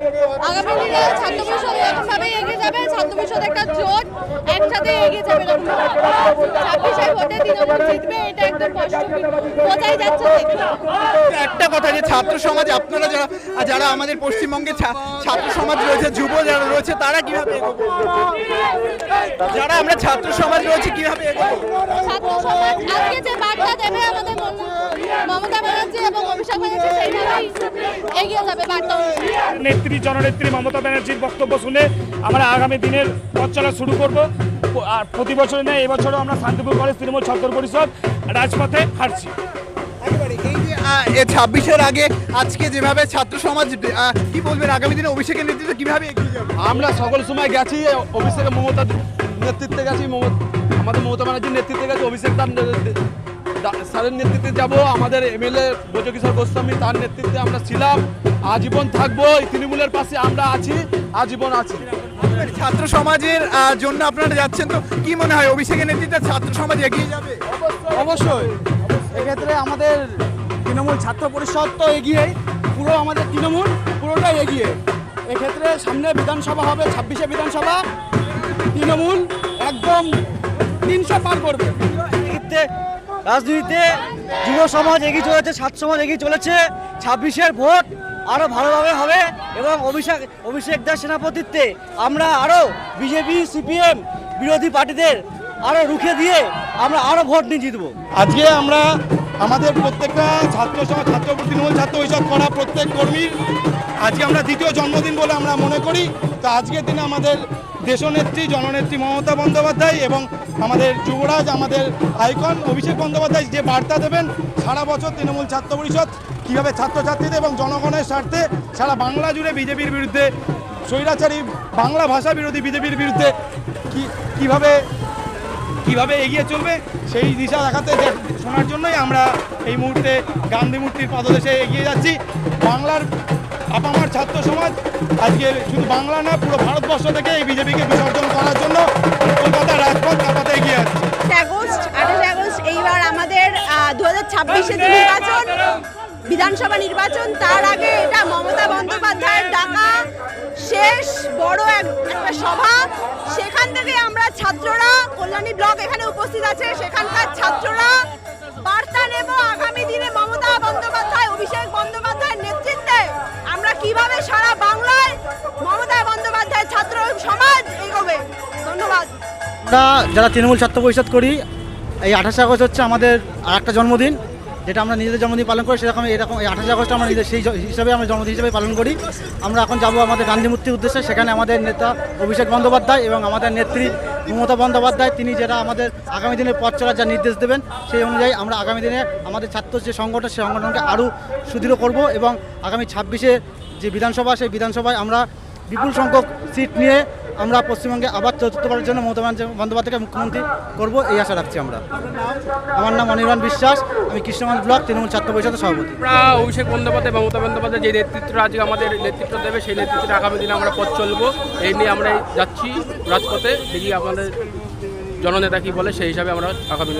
আগামী দিনে ছাত্র পরিষদ এরকম এগিয়ে যাবে ছাত্র পরিষদ একটা জোট একসাথে এগিয়ে যাবে ছাব্বিশে ভোটে তৃণমূল জিতবে এটা একদম বোঝাই যাচ্ছে একটা কথা যে ছাত্র সমাজ আপনারা যারা যারা আমাদের পশ্চিমবঙ্গে ছাত্র সমাজ রয়েছে যুব যারা রয়েছে তারা কীভাবে যারা আমরা ছাত্র সমাজ রয়েছে কীভাবে ছাত্র সমাজ আজকে যে বার্তা দেবে আমাদের মমতা ব্যানার্জি এবং অভিষেক ব্যানার্জি সেইভাবেই এগিয়ে যাবে বার্তা। নেত্রী জননেত্রী মমতা ব্যানার্জির বক্তব্য শুনে আমরা আগামী দিনের পথ চলা শুরু করব। আর প্রতি বছর নেই এবছরও আমরা শান্তিপুর কলেজ তৃণমূল ছাত্র পরিষদ রাজপথে হাঁটছি একেবারে এই যে ছাব্বিশের আগে আজকে যেভাবে ছাত্র সমাজ কি বলবেন আগামী দিনে অভিষেকের নেতৃত্বে কীভাবে এগিয়ে যাবে? আমরা সকল সময় গেছি অভিষেকে মমতা নেতৃত্বে গেছি আমাদের মমতা ব্যানার্জির নেতৃত্বে গেছি অভিষেক স্যারের নেতৃত্বে যাব আমাদের এমএলএ ব্রজকিশোর গোস্বামী তার নেতৃত্বে আমরা ছিলাম আজীবন থাকব এই তৃণমূলের পাশে আমরা আছি আজীবন আছি। ছাত্র সমাজের জন্য আপনারা যাচ্ছেন তো কি মনে হয় অভিষেকের নেতৃত্বে ছাত্র সমাজ এগিয়ে যাবে? অবশ্যই। এক্ষেত্রে আমাদের তৃণমূল ছাত্র পরিষদ তো এগিয়ে পুরো আমাদের তৃণমূল পুরোটাই এগিয়ে। এক্ষেত্রে সামনে বিধানসভা হবে ছাব্বিশে বিধানসভা তৃণমূল একদম তিনশো পার করবে। রাজনীতিতে যুব সমাজ এগিয়ে চলেছে, ছাত্র সমাজ এগিয়ে চলেছে। ছাব্বিশের ভোট আরও ভালোভাবে হবে এবং অভিষেক অভিষেক দাস সেনাপতিত্বে আমরা আরও বিজেপি, সিপিএম বিরোধী পার্টিদের আরও রুখে দিয়ে আমরা আরও ভোট নিয়ে জিতবো। আজকে আমরা আমাদের প্রত্যেকটা ছাত্র ছাত্র তৃণমূল ছাত্র পরিষদ করা প্রত্যেক কর্মীর আজকে আমরা দ্বিতীয় জন্মদিন বলে আমরা মনে করি। তো আজকের দিনে আমাদের দেশনেত্রী, জননেত্রী মমতা বন্দ্যোপাধ্যায় এবং আমাদের যুবরাজ, আমাদের আইকন অভিষেক বন্দ্যোপাধ্যায় যে বার্তা দেবেন, সারা বছর তৃণমূল ছাত্র পরিষদ কীভাবে ছাত্রছাত্রীদের এবং জনগণের স্বার্থে সারা বাংলা জুড়ে বিজেপির বিরুদ্ধে স্বৈরাচারী বাংলা ভাষা বিরোধী বিজেপির বিরুদ্ধে কি, কীভাবে, কীভাবে এগিয়ে চলবে সেই দিশা দেখাতে শোনার জন্যই আমরা এই মুহূর্তে গান্ধী মূর্তির পদদেশে এগিয়ে যাচ্ছি। বাংলার আপামার ছাত্র সমাজ, আজকে শুধু বাংলা না, পুরো ভারতবর্ষ থেকে এই বিজেপিকে বিসর্জন করার জন্য কলকাতা রাজপথ কাপাতে এগিয়ে আগস্ট এইবার আমাদের দু হাজার ছাব্বিশে নির্বাচন, বিধানসভা নির্বাচন, তার আগে এটা মমতা বন্দ্যোপাধ্যায়ের ডাকা, শেষ, বড় এক- একটা সভা। সেখান থেকে আমরা ছাত্ররা, কল্যাণী ব্লক এখানে উপস্থিত আছে। কীভাবে সারা বাংলায় মমতা বন্দ্যোপাধ্যায় ছাত্র সমাজ এগোবে? ধন্যবাদ। আমরা যারা তৃণমূল ছাত্র পরিষদ করি, এই আঠাশে আগস্ট হচ্ছে আমাদের আর একটা জন্মদিন। যেটা আমরা নিজেদের জন্মদিন পালন করি, সেরকম এরকম এই আঠাশে আগস্ট আমরা নিজের সেই হিসাবে আমরা জন্মদিন হিসেবে পালন করি। আমরা এখন যাব আমাদের গান্ধী মূর্তির উদ্দেশ্যে। সেখানে আমাদের নেতা অভিষেক বন্দ্যোপাধ্যায় এবং আমাদের নেত্রী মমতা বন্দ্যোপাধ্যায়, তিনি যেটা আমাদের আগামী দিনের পথ চলার যা নির্দেশ দেবেন, সেই অনুযায়ী আমরা আগামী দিনে আমাদের ছাত্র যে সংগঠন, সেই সংগঠনকে আরও সুদৃঢ় করব এবং আগামী ছাব্বিশে যে বিধানসভা, সেই বিধানসভায় আমরা বিপুল সংখ্যক সিট নিয়ে আমরা পশ্চিমবঙ্গে আবার চতুর্থবারের জন্য মমতা বন্দ্যোপাধ্যায়কে মুখ্যমন্ত্রী করব, এই আশা রাখছি আমরা। আমার নাম অনির্বাণ বিশ্বাস, আমি কৃষ্ণগঞ্জ ব্লক তৃণমূল ছাত্র পরিষদের সভাপতি। অভিষেক বন্দ্যোপাধ্যায়, মমতা বন্দ্যোপাধ্যায় যে নেতৃত্বটা আজকে আমাদের নেতৃত্ব দেবে, সেই নেতৃত্বে আগামী দিনে আমরা পথ চলবো। এই নিয়ে আমরা যাচ্ছি রাজপথে, দেখি আমাদের জননেতা কি বলে, সেই হিসাবে আমরা আগামী